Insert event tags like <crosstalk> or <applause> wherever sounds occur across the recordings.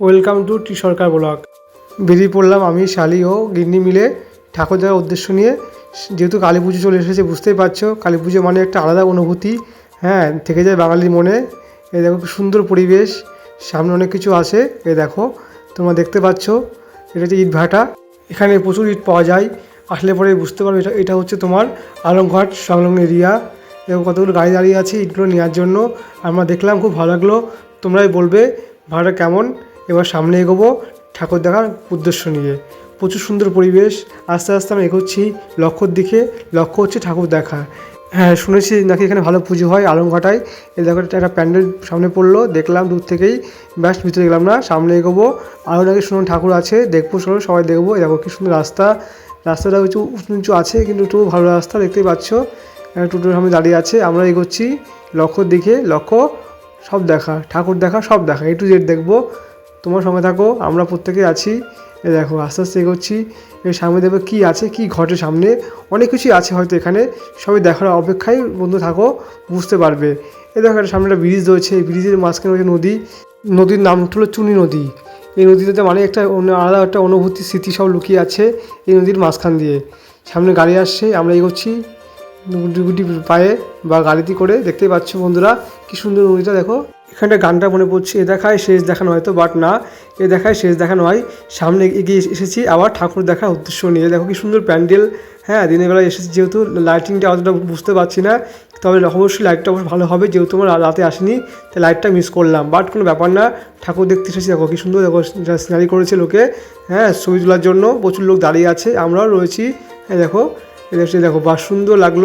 Welcome to T Sarkar blog. বেরিয়ে পড়লাম আমি, শালি ও গিন্নি মিলে ঠাকুর দেওয়ার উদ্দেশ্য নিয়ে। যেহেতু কালী পুজো চলে এসেছে, বুঝতেই পারছ, কালী পুজো মানে একটা আলাদা অনুভূতি। হ্যাঁ থেকে যায় বাঙালির মনে। এ দেখো কি সুন্দর পরিবেশ, সামনে অনেক কিছু আছে। এ দেখো, তোমরা দেখতে পাচ্ছ, এটা হচ্ছে ইট ভাটা। এখানে প্রচুর ইট পাওয়া যায়। আসলে পরে বুঝতে পারবে, এটা এটা হচ্ছে তোমার আলমঘাট সংলগ্ন এরিয়া। এবং কতগুলো গাড়ি দাঁড়িয়ে আছে ইটগুলো নেওয়ার জন্য। আমরা দেখলাম, খুব ভালো লাগল। তোমরাই বলবে ভাড়া কেমন? এবার সামনে এগোবো ঠাকুর দেখার উদ্দেশ্য নিয়ে। প্রচুর সুন্দর পরিবেশ, আস্তে আস্তে আমি এগোচ্ছি, লক্ষ্যর দিকে, লক্ষ্য হচ্ছে ঠাকুর দেখা। হ্যাঁ শুনেছি নাকি এখানে ভালো পুজো হয় আলম আলমঘাটায় এই দেখো, একটা প্যান্ডেল সামনে পড়ল, দেখলাম দূর থেকেই। ব্যাস, ভিতরে গেলাম না, সামনে এগোবো। আরও নাকি সুন্দর ঠাকুর আছে, দেখব চলো, সবাই দেখব। এই দেখো, কি সুন্দর রাস্তা। রাস্তাটা কিছু উঁচু নিচু আছে, কিন্তু একটু ভালো রাস্তা, দেখতেই পাচ্ছ। একটা টোটোর সামনে দাঁড়িয়ে আছে, আমরা এগোচ্ছি। লক্ষ্যর দিকে, লক্ষ্য, সব দেখা। ঠাকুর দেখা, সব দেখা এ টু জেড দেখব। তোমার সঙ্গে থাকো, আমরা প্রত্যেকে আছি। দেখো, আস্তে আস্তে এগোচ্ছি। সামনে দেখবে কী আছে, কী ঘটে সামনে। অনেক কিছুই আছে হয়তো এখানে, সবাই দেখার অপেক্ষায় বন্ধু থাকো, বুঝতে পারবে। এ দেখো, একটা সামনে একটা ব্রিজ রয়েছে, এই ব্রিজের মাঝখানে রয়েছে নদী। নদীর নাম হলো চুনি নদী। এই নদীতে মানে একটা অন্য, আলাদা একটা অনুভূতি, স্মৃতি সব লুকিয়ে আছে এই নদীর মাঝখান দিয়ে। সামনে গাড়ি আসছে, আমরা এগোচ্ছি। গুটি গুটি পায়ে বা গাড়িতে করে, দেখতেই পাচ্ছ বন্ধুরা, কি সুন্দর নদীটা, দেখো। এখানটা গানটা মনে পড়ছে, এ দেখায় শেষ দেখানো হয়তো বাট না, এ দেখায় শেষ দেখানো হয়। সামনে এগিয়ে এসেছি, আবার ঠাকুর দেখার উদ্দেশ্য নিয়ে। দেখো কি সুন্দর প্যান্ডেল হ্যাঁ দিনের বেলায় এসেছি যেহেতু লাইটিংটা অতটা বুঝতে পারছি না, তবে অবশ্যই লাইটটা অবশ্যই ভালো হবে, যেহেতু আমার রাতে আসেনি, তাই লাইটটা মিস করলাম। বাট কোনো ব্যাপার না, ঠাকুর দেখতে এসেছি, দেখো কি সুন্দর, দেখো সিনারি করেছে লোকে হ্যাঁ ছবি তোলার জন্য প্রচুর লোক দাঁড়িয়ে আছে, আমরাও রয়েছি হ্যাঁ দেখো দেখো, বা সুন্দর লাগল,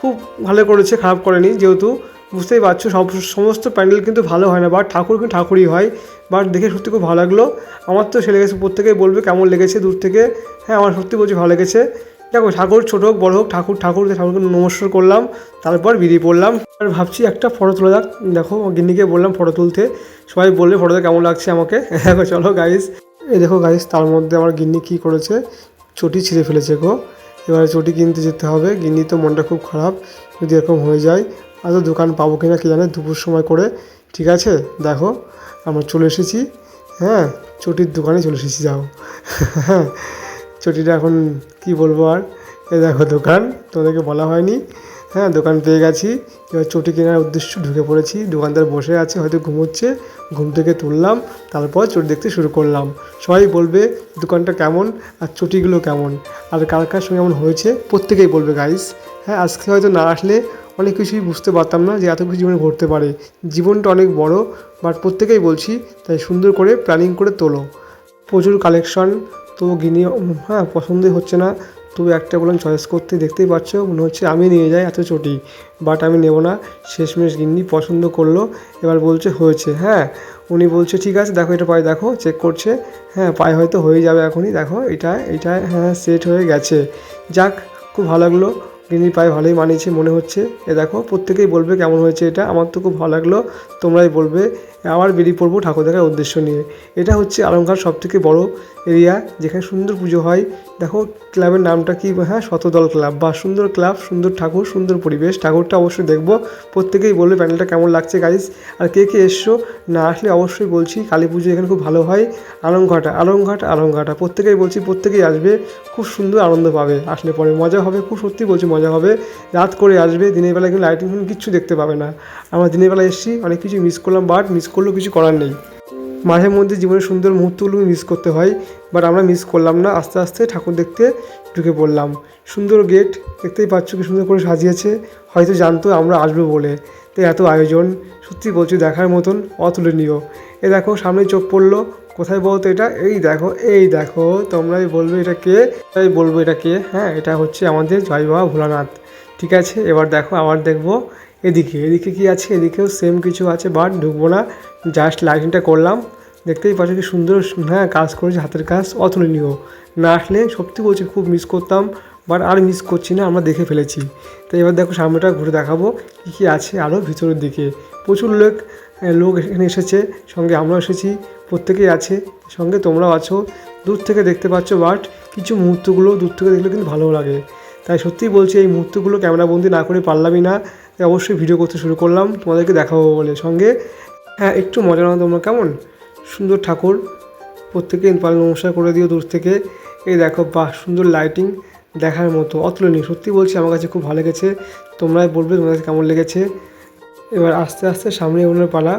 খুব ভালো করেছে, খারাপ করেনি, যেহেতু বুঝতেই পারছ, সব সমস্ত প্যান্ডেল কিন্তু ভালো হয় না। বাট ঠাকুর কিন্তু ঠাকুরই হয় বাট দেখে সত্যি খুব ভালো লাগল। আমার তো সে লেগেছে প্রত্যেকেই বলবে কেমন লেগেছে, দূর থেকে। হ্যাঁ আমার সত্যি বলছি ভালো লেগেছে। দেখো, ঠাকুর ছোটো হোক, বড়ো হোক, ঠাকুর ঠাকুর ঠাকুরকে নমস্কার করলাম, তারপর বেরিয়ে পড়লাম। আর ভাবছি একটা ফটো তোলা যাক। দেখো গিন্নিকে বললাম ফটো তুলতে। সবাই বললে ফটোটা কেমন লাগছে আমাকে। <laughs> দেখো, চলো গাইস এই দেখো গাইস তার মধ্যে আমার গিন্নি কী করেছে? চটি ছিঁড়ে ফেলেছে গো। এবারে চটি কিনতে যেতে হবে। কিনি তো মনটা খুব খারাপ, যদি এরকম হয়ে যায় তো দোকান পাবো কি না কি জানে, দুপুর সময় করে। ঠিক আছে? দেখো, আমরা চলে এসেছি। হ্যাঁ চটির দোকানে চলে এসেছি, যাও। হ্যাঁ <laughs> চটিটা এখন কি বলব আর? এ দেখো দোকান, তোমাদেরকে বলা হয়নি। হ্যাঁ দোকান পেয়ে গেছি। এবার চটি কেনার উদ্দেশ্য ঢুকে পড়েছি। দোকানদার বসে আছে, হয়তো ঘুমোচ্ছে। ঘুম থেকে তুললাম, তারপর চটি দেখতে শুরু করলাম। সবাই বলবে, দোকানটা কেমন? আর চটিগুলো কেমন? আর কার কার সঙ্গে এমন হয়েছে? প্রত্যেকেই বলবে, গাইস হ্যাঁ আজকে হয়তো না আসলে অনেক কিছুই বুঝতে পারতাম না যে এত কিছু জীবনে ঘটতে পারে। জীবনটা অনেক বড়, বাট প্রত্যেকেই বলছি, তাই সুন্দর করে প্ল্যানিং করে তোলো। প্রচুর কালেকশন, তো গিনি হ্যাঁ পছন্দই হচ্ছে না। তো একটা বললাম চয়েস করতে দেখতেই পাচ্ছ, মনে হচ্ছে আমি নিয়ে যাই, এত চটি। বাট আমি নেব না। শেষমেশ গিন্নি পছন্দ করল, এবার বলছে, হয়েছে। হ্যাঁ উনি বলছে, ঠিক আছে, দেখো, এটা পায়ে দেখো চেক করছে। হ্যাঁ পায়ে হয়তো হয়ে যাবে এখনই, দেখো, এটা এটা হ্যাঁ সেট হয়ে গেছে। যাক, খুব ভালো লাগল। গিন্নি পায়ে ভালোই মানিয়েছে, মনে হচ্ছে। এ দেখো, প্রত্যেকেই বলবে কেমন হয়েছে এটা, আমার তো খুব ভালো লাগল, তোমরাই বলবে। আবার বেরিয়ে পড়ব ঠাকুর দেখার উদ্দেশ্য নিয়ে। এটা হচ্ছে আলমঘাট সব থেকে বড়ো এরিয়া যেখানে সুন্দর পুজো হয়। দেখো ক্লাবের নামটা কি? হ্যাঁ শতদল ক্লাব। বা সুন্দর ক্লাব, সুন্দর ঠাকুর, সুন্দর পরিবেশ। ঠাকুরটা অবশ্যই দেখব। প্রত্যেকেই বলবে প্যান্ডেলটা কেমন লাগছে গাইজ আর কে কে এসছো না আসলে অবশ্যই বলছি, কালী পুজো এখানে খুব ভালো হয়। আলমঘাটা, আলমঘাট, আলমঘাটা। প্রত্যেকেই বলছি, প্রত্যেকেই আসবে, খুব সুন্দর আনন্দ পাবে। আসলে পরে মজা হবে, খুব সত্যি বলছি মজা হবে। রাত করে আসবে, দিনের বেলা কিন্তু লাইটিং কিচ্ছু দেখতে পাবে না। আমরা দিনের বেলা এসেছি, অনেক কিছু মিস করলাম বাট মিস করলেও কিছু করার নেই। মাঝে মধ্যে জীবনের সুন্দর মুহূর্তগুলো মিস করতে হয়। বাট আমরা মিস করলাম না, আস্তে আস্তে ঠাকুর দেখতে ঢুকে পড়লাম। সুন্দর গেট দেখতেই পাচ্ছ কি সুন্দর করে সাজিয়েছে। হয়তো জানতো আমরা আসব বলে। তাই এত আয়োজন, সত্যি বলছি দেখার মতন অতুলনীয়। এ দেখো, সামনে চোখ পড়ল। কোথায় বলতো এটা? এই দেখো এই দেখো, তোমরাই বলবে এটা কে? তাই বলব এটা কে? হ্যাঁ এটা হচ্ছে আমাদের জয় বাবা ভোলানাথ। ঠিক আছে, এবার দেখো, আবার দেখব। এদিকে এদিকে কি আছে? এদিকেও সেম কিছু আছে বাট ঢুকবো না। জাস্ট লাইটিংটা করলাম। দেখতেই পাচ্ছ কি সুন্দর হ্যাঁ কাজ করেছে হাতের কাজ, অতুলনীয়। না আসলে সত্যি বলছি, খুব মিস করতাম বাট আর মিস করছি না, আমরা দেখে ফেলেছি। তো এবার দেখো সামনেটা ঘুরে দেখাবো, কী কী আছে আরও ভিতরের দিকে। প্রচুর লোক লোক এখানে এসেছে, সঙ্গে আমরাও এসেছি, প্রত্যেকেই আছে, সঙ্গে তোমরাও আছো, দূর থেকে দেখতে পাচ্ছ বাট কিছু মুহূর্তগুলো দূর থেকে দেখলে কিন্তু ভালো লাগে। তাই সত্যিই বলছি, এই মুহূর্তগুলো ক্যামেরাবন্দি না করে পারলামই না অবশ্যই ভিডিও করতে শুরু করলাম, তোমাদেরকে দেখাবো বলে। সঙ্গে হ্যাঁ একটু মজা নাও তোমরা, কেমন? সুন্দর ঠাকুর। প্রত্যেকে পাল নমস্কার করে দিও দূর থেকে। এই দেখো বাহ সুন্দর লাইটিং দেখার মতো, অতুলনীয়। সত্যি বলছি, আমার কাছে খুব ভালো লেগেছে। তোমরাই বলবে তোমাদের কাছে কেমন লেগেছে। এবার আস্তে আস্তে সামনে এগোনোর পালা।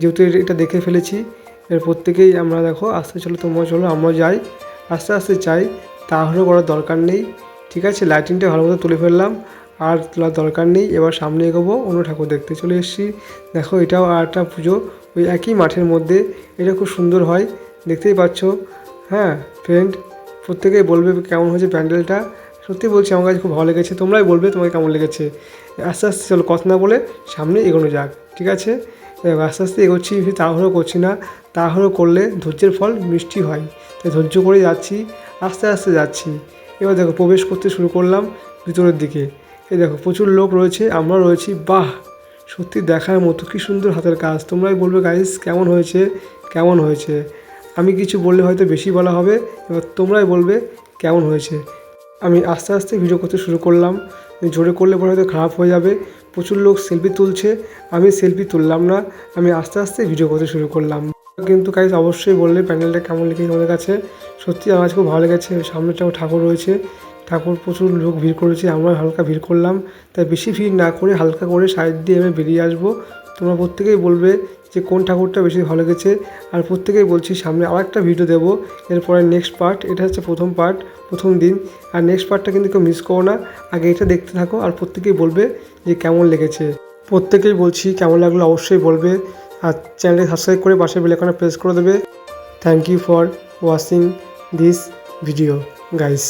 যেহেতু এটা দেখে ফেলেছি এর প্রত্যেকেই আমরা দেখো, আস্তে চলো তোমরা চলো আমরা যাই। আস্তে আস্তে চাই তাহলে করার দরকার নেই। ঠিক আছে লাইটিংটা ভালো মতো তুলে ফেললাম, আর তোলার দরকার নেই। এবার সামনে এগোবো, অন্য ঠাকুর দেখতে চলে এসেছি। দেখো, এটাও আর একটা পুজো। ওই একই মাঠের মধ্যে। এটা খুব সুন্দর হয়। দেখতেই পাচ্ছ। হ্যাঁ ফ্রেন্ড প্রত্যেকেই বলবে কেমন হয়েছে প্যান্ডেলটা। সত্যি বলছি, আমার কাছে খুব ভালো লেগেছে। তোমরাই বলবে তোমাকে কেমন লেগেছে। আস্তে আস্তে চলো, কথা না বলে সামনে এগোনো যাক, ঠিক আছে? আস্তে আস্তে এগোচ্ছি তাড়াহুড়ো করছি না। তাড়াহুড়ো করলে ধৈর্যের ফল মিষ্টি হয়। তাই ধৈর্য করে যাচ্ছি, আস্তে আস্তে যাচ্ছি। এবার দেখো, প্রবেশ করতে শুরু করলাম ভিতরের দিকে। এই দেখো, প্রচুর লোক রয়েছে আমরা রয়েছি। বাহ! সত্যি দেখার মতো কি সুন্দর হাতের কাজ। তোমরাই বলবে গাইস কেমন হয়েছে? কেমন হয়েছে? আমি কিছু বললে হয়তো বেশি বলা হবে, এবার তোমরাই বলবে, কেমন হয়েছে? আমি আস্তে আস্তে ভিডিও করতে শুরু করলাম। জোরে করলে পরে হয়তো খারাপ হয়ে যাবে। প্রচুর লোক সেলফি তুলছে, আমি সেলফি তুললাম না। আমি আস্তে আস্তে ভিডিও করতে শুরু করলাম। কিন্তু গাইস অবশ্যই বললে, প্যান্ডেলটা কেমন লেগেছে তোমাদের কাছে? সত্যি আমার খুব ভালো লেগেছে। সামনেটাও ঠাকুর রয়েছে। ঠাকুর প্রচুর লোক ভিড় করেছে আমরা হালকা ভিড় করলাম। তাই বেশি ভিড় না করে হালকা করে সাইড দিয়ে আমি বেরিয়ে আসব। তোমরা প্রত্যেকেই বলবে যে কোন ঠাকুরটা বেশি ভালো লেগেছে। আর প্রত্যেকেই বলছি, সামনে আর একটা ভিডিও দেবো এরপরে নেক্সট পার্ট এটা হচ্ছে প্রথম পার্ট প্রথম দিন। আর নেক্সট পার্টটা কিন্তু কেউ মিস করো না। আগে এটা দেখতে থাকো, আর প্রত্যেকেই বলবে যে কেমন লেগেছে। প্রত্যেকেই বলছি কেমন লাগল অবশ্যই বলবে। আর চ্যানেলটি সাবস্ক্রাইব করে পাশে বেলাকানা প্রেস করে দেবে। Thank you for watching this video guys